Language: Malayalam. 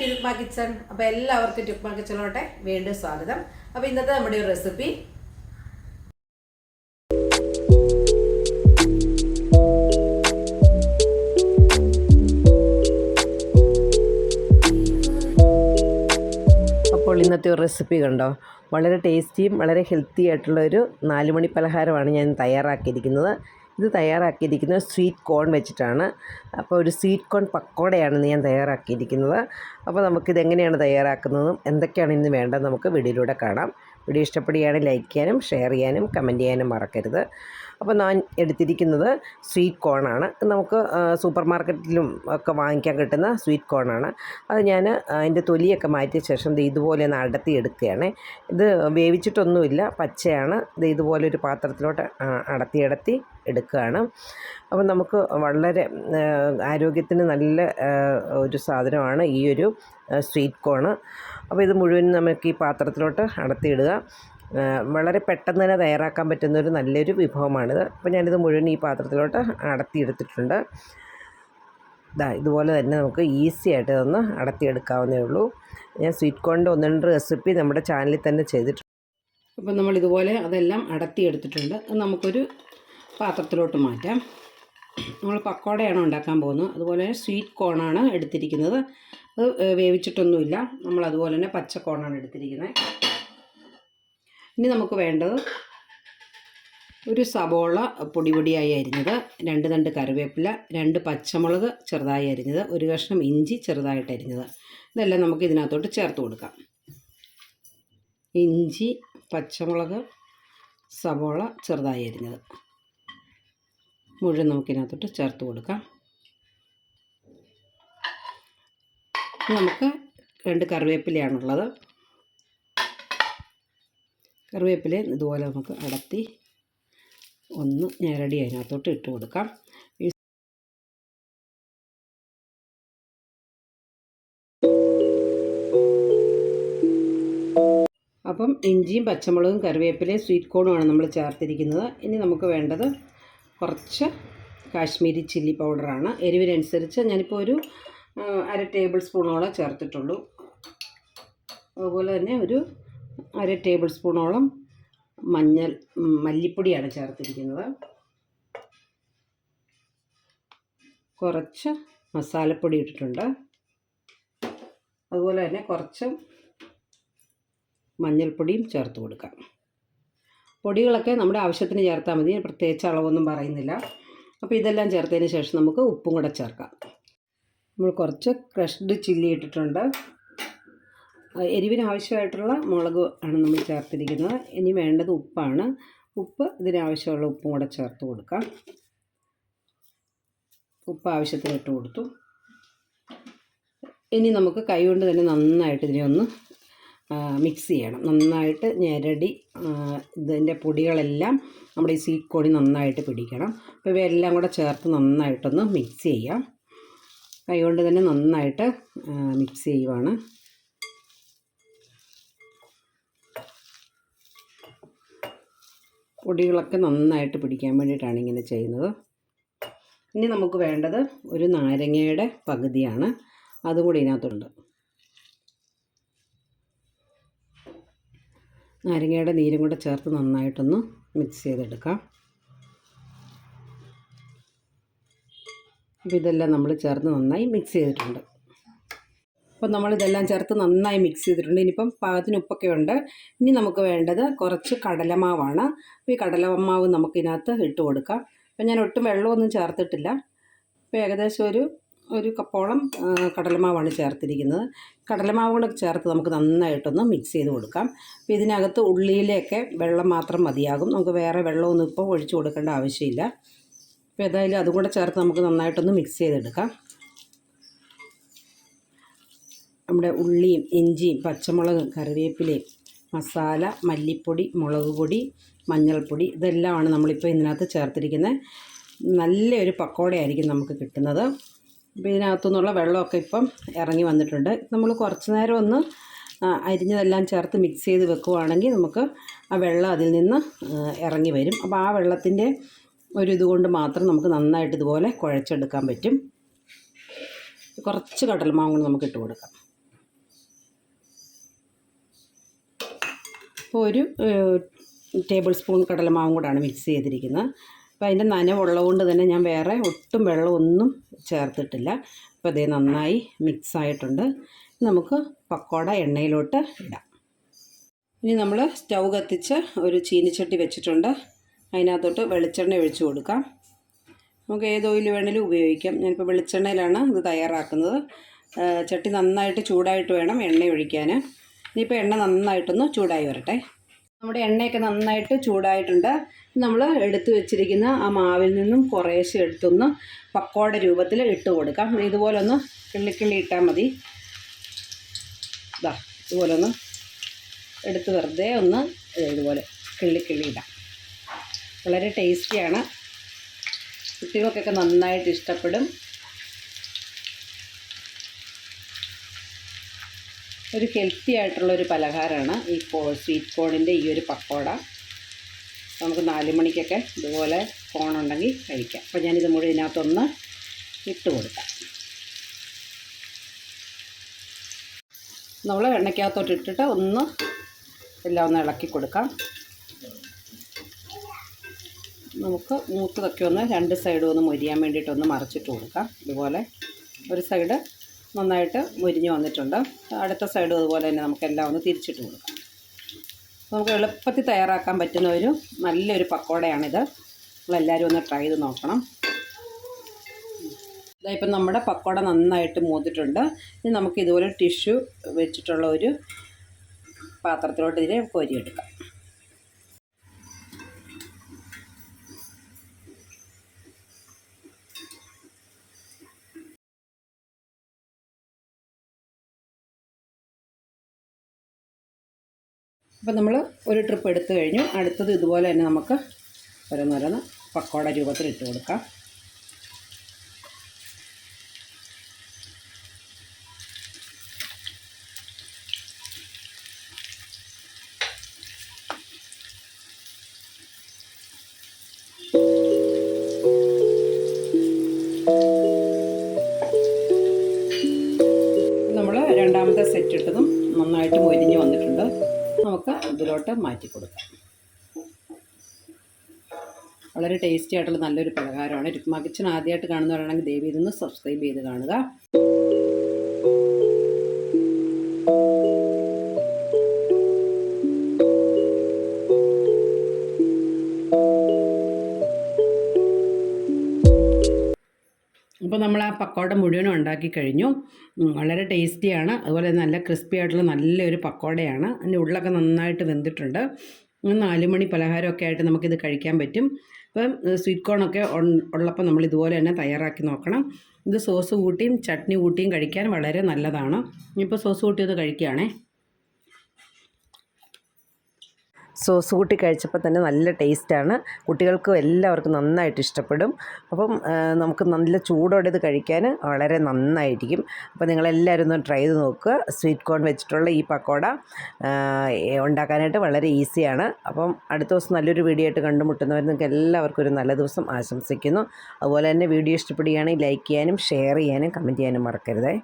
To ടുക്മ kitchen. അപ്പോൾ എല്ലാവർക്കും ടുക്മ കിച്ചണിലോട്ടെ വീണ്ടും സ്വാഗതം. അപ്പോൾ ഇന്നത്തെ നമ്മുടെ ഒരു റെസിപ്പി അപ്പോൾ ഇന്നത്തെ ഒരു റെസിപ്പി കണ്ടോ? വളരെ ടേസ്റ്റിയും വളരെ ഹെൽത്തി ആയിട്ടുള്ള ഒരു നാലുമണി പലഹാരമാണ് ഞാൻ തയ്യാറാക്കിയിരിക്കുന്നത്. ഇത് തയ്യാറാക്കിയിരിക്കുന്നത് സ്വീറ്റ് കോൺ വെച്ചിട്ടാണ്. അപ്പോൾ ഒരു സ്വീറ്റ് കോൺ പക്കോടയാണ് ഞാൻ തയ്യാറാക്കിയിരിക്കുന്നത്. അപ്പോൾ നമുക്കിത് എങ്ങനെയാണ് തയ്യാറാക്കുന്നതും എന്തൊക്കെയാണ് ഇന്ന് വേണ്ടത് നമുക്ക് വീഡിയോയിലൂടെ കാണാം. വീഡിയോ ഇഷ്ടപ്പെടുകയാണെങ്കിൽ ലൈക്ക് ചെയ്യാനും ഷെയർ ചെയ്യാനും കമന്റ് ചെയ്യാനും മറക്കരുത്. അപ്പോൾ ഞാൻ എടുത്തിരിക്കുന്നത് സ്വീറ്റ് കോണാണ്. നമുക്ക് സൂപ്പർ മാർക്കറ്റിലും ഒക്കെ വാങ്ങിക്കാൻ കിട്ടുന്ന സ്വീറ്റ് കോണാണ്. അത് ഞാൻ അതിന്റെ തൊലിയൊക്കെ മാറ്റിയ ശേഷം ഇതുപോലെ ഒന്ന് അടത്തി എടുക്കുകയാണ്. ഇത് വേവിച്ചിട്ടൊന്നുമില്ല പച്ചയാണ്. ഇത് ഇതുപോലെ ഒരു പാത്രത്തിലോട്ട് അടത്തി അടത്തി എടുക്കുകയാണ്. അപ്പോൾ നമുക്ക് വളരെ ആരോഗ്യത്തിന് നല്ല ഒരു സാധനമാണ് ഈ ഒരു സ്വീറ്റ് കോണ്. അപ്പോൾ ഇത് മുഴുവൻ നമുക്ക് ഈ പാത്രത്തിലോട്ട് അടത്തിയിടുക വളരെ പെട്ടെന്ന് തന്നെ തയ്യാറാക്കാൻ പറ്റുന്ന ഒരു നല്ലൊരു വിഭവമാണിത് അപ്പോൾ ഞാനിത് മുഴുവൻ ഈ പാത്രത്തിലോട്ട് അടത്തിയെടുത്തിട്ടുണ്ട്. ഇതാ ഇതുപോലെ തന്നെ നമുക്ക് ഈസി ആയിട്ട് ഇതൊന്ന് അടത്തിയെടുക്കാവുന്നേ ഉള്ളൂ. ഞാൻ സ്വീറ്റ് കോണിന്റെ ഒന്ന് രണ്ട് റെസിപ്പി നമ്മുടെ ചാനലിൽ തന്നെ ചെയ്തിട്ടുണ്ട്. അപ്പോൾ നമ്മൾ ഇതുപോലെ അതെല്ലാം അടത്തിയെടുത്തിട്ടുണ്ട്. അത് നമുക്കൊരു പാത്രത്തിലോട്ട് മാറ്റാം. നമ്മൾ പക്കോടയാണ് ഉണ്ടാക്കാൻ പോകുന്നത്? അതുപോലെ സ്വീറ്റ് കോണാണ് എടുത്തിരിക്കുന്നത്. അത് വേവിച്ചിട്ടൊന്നുമില്ല. നമ്മൾ അതുപോലെ തന്നെ പച്ച കോണാണ് എടുത്തിരിക്കുന്നത്. ഇനി നമുക്ക് വേണ്ടത് ഒരു സബോള പൊടി പൊടിയായി അരിഞ്ഞത് രണ്ട് തണ്ട് കറിവേപ്പില രണ്ട് പച്ചമുളക് ചെറുതായി അരിഞ്ഞത് ഒരു കഷ്ണം ഇഞ്ചി ചെറുതായിട്ട് അരിഞ്ഞത്. ഇതെല്ലാം നമുക്ക് ഇതിനകത്തോട്ട് ചേർത്ത് കൊടുക്കാം. ഇഞ്ചി പച്ചമുളക് സബോള ചെറുതായി അരിഞ്ഞത്. മുഴുവൻ നമുക്കിതിനകത്തോട്ട് ചേർത്ത് കൊടുക്കാം. നമുക്ക് രണ്ട് കറിവേപ്പിലയാണുള്ളത്. കറിവേപ്പില ഇതുപോലെ നമുക്ക് അടത്തി ഒന്ന് ഞെരടി അതിനകത്തോട്ട് ഇട്ട് കൊടുക്കാം. അപ്പം ഇഞ്ചിയും പച്ചമുളകും കറിവേപ്പിലയും സ്വീറ്റ് കോണുമാണ് നമ്മൾ ചേർത്തിരിക്കുന്നത്. ഇനി നമുക്ക് വേണ്ടത് കുറച്ച് കാശ്മീരി ചില്ലി പൗഡറാണ് എരിവിനനുസരിച്ച് ഞാനിപ്പോൾ ഒരു അര ടേബിൾ സ്പൂണോളം ചേർത്തിട്ടുള്ളൂ. അതുപോലെ തന്നെ ഒരു അര ടേബിൾ സ്പൂണോളം മഞ്ഞൾ മല്ലിപ്പൊടിയാണ് ചേർത്തിരിക്കുന്നത്. കുറച്ച് മസാലപ്പൊടി ഇട്ടിട്ടുണ്ട്. അതുപോലെ തന്നെ കുറച്ച് മഞ്ഞൾപ്പൊടിയും ചേർത്ത് കൊടുക്കാം. പൊടികളൊക്കെ നമ്മുടെ ആവശ്യത്തിന് ചേർത്താൽ മതി. പ്രത്യേകിച്ച് അളവൊന്നും പറയുന്നില്ല. അപ്പോൾ ഇതെല്ലാം ചേർത്തതിന് ശേഷം നമുക്ക് ഉപ്പും കൂടെ ചേർക്കാം. നമ്മൾ കുറച്ച് ക്രഷ്ഡ് ചില്ലി ഇട്ടിട്ടുണ്ട്. എരിവിന് ആവശ്യമായിട്ടുള്ള മുളക് ആണ് നമ്മൾ ചേർത്തിരിക്കുന്നത്. ഇനി വേണ്ടത് ഉപ്പാണ്. ഉപ്പ് ഇതിനാവശ്യമുള്ള ഉപ്പും കൂടെ ചേർത്ത് കൊടുക്കാം. ഉപ്പ് ആവശ്യത്തിന് ഇട്ട് കൊടുത്തു. ഇനി നമുക്ക് കൈകൊണ്ട് തന്നെ നന്നായിട്ട് ഇതിനെ ഒന്ന് മിക്സ് ചെയ്യണം. നന്നായിട്ട് ഞെരടി ഇതിന്റെ പൊടികളെല്ലാം നമ്മുടെ ഈ സീക്കോടി നന്നായിട്ട് പിടിക്കണം. അപ്പോൾ ഇവയെല്ലാം കൂടെ ചേർത്ത് നന്നായിട്ടൊന്ന് മിക്സ് ചെയ്യാം. കൈകൊണ്ട് തന്നെ നന്നായിട്ട് മിക്സ് ചെയ്യുവാണ്. പൊടികളൊക്കെ നന്നായിട്ട് പിടിക്കാൻ വേണ്ടിയിട്ടാണ് ഇങ്ങനെ ചെയ്യുന്നത്. ഇനി നമുക്ക് വേണ്ടത് ഒരു നാരങ്ങയുടെ പകുതിയാണ്. അതും കൂടി ഇതിനകത്തുണ്ട്. നാരങ്ങയുടെ നീരും കൂടെ ചേർത്ത് നന്നായിട്ടൊന്ന് മിക്സ് ചെയ്തെടുക്കാം. അപ്പോൾ ഇതെല്ലാം നമ്മൾ ചേർത്ത് നന്നായി മിക്സ് ചെയ്തിട്ടുണ്ട്. അപ്പോൾ നമ്മളിതെല്ലാം ചേർത്ത് നന്നായി മിക്സ് ചെയ്തിട്ടുണ്ട്. ഇനിയിപ്പം പാകത്തിന് ഉപ്പൊക്കെ ഉണ്ട്. ഇനി നമുക്ക് വേണ്ടത് കുറച്ച് കടലമാവാണ്. അപ്പോൾ ഈ കടലമാവ് നമുക്കിതിനകത്ത് ഇട്ട് കൊടുക്കാം. അപ്പം ഞാൻ ഒട്ടും വെള്ളമൊന്നും ചേർത്തിട്ടില്ല. അപ്പോൾ ഏകദേശം ഒരു ഒരു കപ്പോളം കടലമാവാണ് ചേർത്തിരിക്കുന്നത്. കടലമാവ് കൂടെ ചേർത്ത് നമുക്ക് നന്നായിട്ടൊന്ന് മിക്സ് ചെയ്ത് കൊടുക്കാം. അപ്പോൾ ഇതിനകത്ത് ഉള്ളിയിലേക്ക് വെള്ളം മാത്രം മതിയാകും. നമുക്ക് വേറെ വെള്ളമൊന്നും ഇപ്പോൾ ഒഴിച്ചു കൊടുക്കേണ്ട ആവശ്യമില്ല. അപ്പോൾ ഏതായാലും അതും കൂടെ ചേർത്ത് നമുക്ക് നന്നായിട്ടൊന്ന് മിക്സ് ചെയ്തെടുക്കാം. നമ്മുടെ ഉള്ളിയും ഇഞ്ചിയും പച്ചമുളകും കറിവേപ്പിലയും മസാല മല്ലിപ്പൊടി മുളക് പൊടി മഞ്ഞൾപ്പൊടി ഇതെല്ലാമാണ് നമ്മളിപ്പോൾ ഇതിനകത്ത് ചേർത്തിരിക്കുന്നത്. നല്ലൊരു പക്കോടയായിരിക്കും നമുക്ക് കിട്ടുന്നത്. അപ്പോൾ ഇതിനകത്തു നിന്നുള്ള വെള്ളമൊക്കെ ഇപ്പം ഇറങ്ങി വന്നിട്ടുണ്ട്. നമ്മൾ കുറച്ച് നേരം ഒന്ന് അരിഞ്ഞതെല്ലാം ചേർത്ത് മിക്സ് ചെയ്ത് വെക്കുവാണെങ്കിൽ നമുക്ക് ആ വെള്ളം അതിൽ നിന്ന് ഇറങ്ങി വരും. അപ്പോൾ ആ വെള്ളത്തിന്റെ ഒരു ഇതുകൊണ്ട് മാത്രം നമുക്ക് നന്നായിട്ട് ഇതുപോലെ കുഴച്ചെടുക്കാൻ പറ്റും. കുറച്ച് കടൽമാവ് കൂടി നമുക്ക് ഇട്ട് കൊടുക്കാം. ഒരു ടേബിൾ സ്പൂൺ കടലമാവും കൂടാണ് മിക്സ് ചെയ്തിരിക്കുന്നത്. അപ്പോൾ അതിന്റെ നനവുള്ളതുകൊണ്ട് തന്നെ ഞാൻ വേറെ ഒട്ടും വെള്ളമൊന്നും ചേർത്തിട്ടില്ല. അപ്പോൾ അതേ നന്നായി മിക്സ് ആയിട്ടുണ്ട്. നമുക്ക് പക്കോട എണ്ണയിലോട്ട് ഇടാം. ഇനി നമ്മൾ സ്റ്റൗ കത്തിച്ച് ഒരു ചീനിച്ചട്ടി വെച്ചിട്ടുണ്ട്. അതിനകത്തോട്ട് വെളിച്ചെണ്ണ ഒഴിച്ചു കൊടുക്കാം. നമുക്ക് ഏത് ഓയിൽ വേണേലും ഉപയോഗിക്കാം. ഞാനിപ്പോൾ വെളിച്ചെണ്ണയിലാണ് ഇത് തയ്യാറാക്കുന്നത്. ചട്ടി നന്നായിട്ട് ചൂടായിട്ട് വേണം എണ്ണ ഒഴിക്കാൻ. ഇനിയിപ്പോൾ എണ്ണ നന്നായിട്ടൊന്ന് ചൂടായി വരട്ടെ. നമ്മുടെ എണ്ണയൊക്കെ നന്നായിട്ട് ചൂടായിട്ടുണ്ട്. നമ്മൾ എടുത്തു വെച്ചിരിക്കുന്ന ആ മാവിൽ നിന്നും കുറേശ്ശെ എടുത്തൊന്ന് പക്കോട രൂപത്തിൽ ഇട്ട് കൊടുക്കാം. ഇതുപോലെ ഒന്ന് കിള്ളിക്കിള്ളി ഇട്ടാൽ മതി. ഇതാ ഇതുപോലെ ഒന്ന് എടുത്ത് വെറുതെ ഒന്ന് ഇതുപോലെ കിള്ളി കിള്ളി ഇടാം. വളരെ ടേസ്റ്റിയാണ്. കുട്ടികൾക്കൊക്കെ നന്നായിട്ട് ഇഷ്ടപ്പെടും. ഒരു ഹെൽത്തി ആയിട്ടുള്ളൊരു പലഹാരമാണ് ഈ കോ സ്വീറ്റ് കോണിന്റെ ഈ ഒരു പക്കോട. നമുക്ക് നാല് മണിക്കൊക്കെ ഇതുപോലെ കോണുണ്ടെങ്കിൽ കഴിക്കാം. അപ്പോൾ ഞാനിത് മുഴുവൻ ഇതിനകത്തൊന്ന് ഇട്ട് കൊടുക്കാം. നമ്മൾ എണ്ണയ്ക്കകത്തോട്ട് ഇട്ടിട്ട് ഒന്ന് എല്ലാം ഒന്ന് ഇളക്കി കൊടുക്കാം. നമുക്ക് മൂത്തതൊക്കെ ഒന്ന് രണ്ട് സൈഡും ഒന്ന് മൊരിയാൻ വേണ്ടിയിട്ടൊന്ന് മറിച്ചിട്ട് കൊടുക്കാം. ഇതുപോലെ ഒരു സൈഡ് നന്നായിട്ട് മുരിഞ്ഞ് വന്നിട്ടുണ്ട്. അടുത്ത സൈഡും അതുപോലെ തന്നെ നമുക്കെല്ലാം ഒന്ന് തിരിച്ചിട്ട് കൊടുക്കാം. നമുക്ക് എളുപ്പത്തിൽ തയ്യാറാക്കാൻ പറ്റുന്ന ഒരു നല്ലൊരു പക്കോടയാണിത്. നിങ്ങളെല്ലാവരും ഒന്ന് ട്രൈ ചെയ്ത് നോക്കണം. ഇതായിപ്പം നമ്മുടെ പക്കോട നന്നായിട്ട് മൂത്തിട്ടുണ്ട്. ഇനി നമുക്ക് ഇതുപോലെ ടിഷ്യൂ വെച്ചിട്ടുള്ള ഒരു പാത്രത്തിലോട്ട് ഇതിനെ കോരിയെടുക്കാം. അപ്പോൾ നമ്മൾ ഒരു ട്രിപ്പ് എടുത്തു കഴിഞ്ഞു. അടുത്തത് ഇതുപോലെ തന്നെ നമുക്ക് ഓരോന്നോരോന്ന് പക്കോട രൂപത്തിൽ ഇട്ട് കൊടുക്കാം. ഇതിലോട്ട് മാറ്റി കൊടുക്കാം. വളരെ ടേസ്റ്റി ആയിട്ടുള്ള നല്ലൊരു പലഹാരമാണ്. രുക്മ കിച്ചൺ ആദ്യമായിട്ട് കാണുന്നവരാണെങ്കിൽ ദയവ് ഇതൊന്ന് സബ്സ്ക്രൈബ് ചെയ്ത് കാണുക. ഇപ്പോൾ നമ്മൾ ആ പക്കോട മുഴുവനും ഉണ്ടാക്കി കഴിഞ്ഞു. വളരെ ടേസ്റ്റിയാണ്. അതുപോലെ നല്ല ക്രിസ്പി ആയിട്ടുള്ള നല്ലൊരു പക്കോടയാണ്. അതിന്റെ ഉള്ളൊക്കെ നന്നായിട്ട് വെന്തിട്ടുണ്ട്. നാലുമണി നാല് മണി പലഹാരമൊക്കെ ആയിട്ട് നമുക്കിത് കഴിക്കാൻ പറ്റും. അപ്പം സ്വീറ്റ് കോണൊക്കെ ഉള്ളപ്പോൾ നമ്മൾ ഇതുപോലെ തന്നെ തയ്യാറാക്കി നോക്കണം. ഇത് സോസ് കൂട്ടിയും ചട്നി കൂട്ടിയും കഴിക്കാൻ വളരെ നല്ലതാണ്. ഇനിയിപ്പോൾ സോസ് കൂട്ടി ഒന്ന് കഴിക്കുകയാണേ. സോസ് കൂട്ടി കഴിച്ചപ്പോൾ തന്നെ നല്ല ടേസ്റ്റാണ്. കുട്ടികൾക്കും എല്ലാവർക്കും നന്നായിട്ട് ഇഷ്ടപ്പെടും. അപ്പം നമുക്ക് നല്ല ചൂടോടെ ഇത് കഴിക്കാൻ വളരെ നന്നായിരിക്കും. അപ്പോൾ നിങ്ങളെല്ലാവരും ഒന്ന് ട്രൈ ചെയ്ത് നോക്കുക. സ്വീറ്റ് കോൺ വെച്ചിട്ടുള്ള ഈ പക്കോട ഉണ്ടാക്കാനായിട്ട് വളരെ ഈസിയാണ്. അപ്പം അടുത്ത ദിവസം നല്ലൊരു വീഡിയോ ആയിട്ട് കണ്ടുമുട്ടുന്നവർ നിങ്ങൾക്ക് എല്ലാവർക്കും ഒരു നല്ല ദിവസം ആശംസിക്കുന്നു. അതുപോലെ തന്നെ വീഡിയോ ഇഷ്ടപ്പെടുകയാണെങ്കിൽ ലൈക്ക് ചെയ്യാനും ഷെയർ ചെയ്യാനും കമന്റ് ചെയ്യാനും മറക്കരുതേ.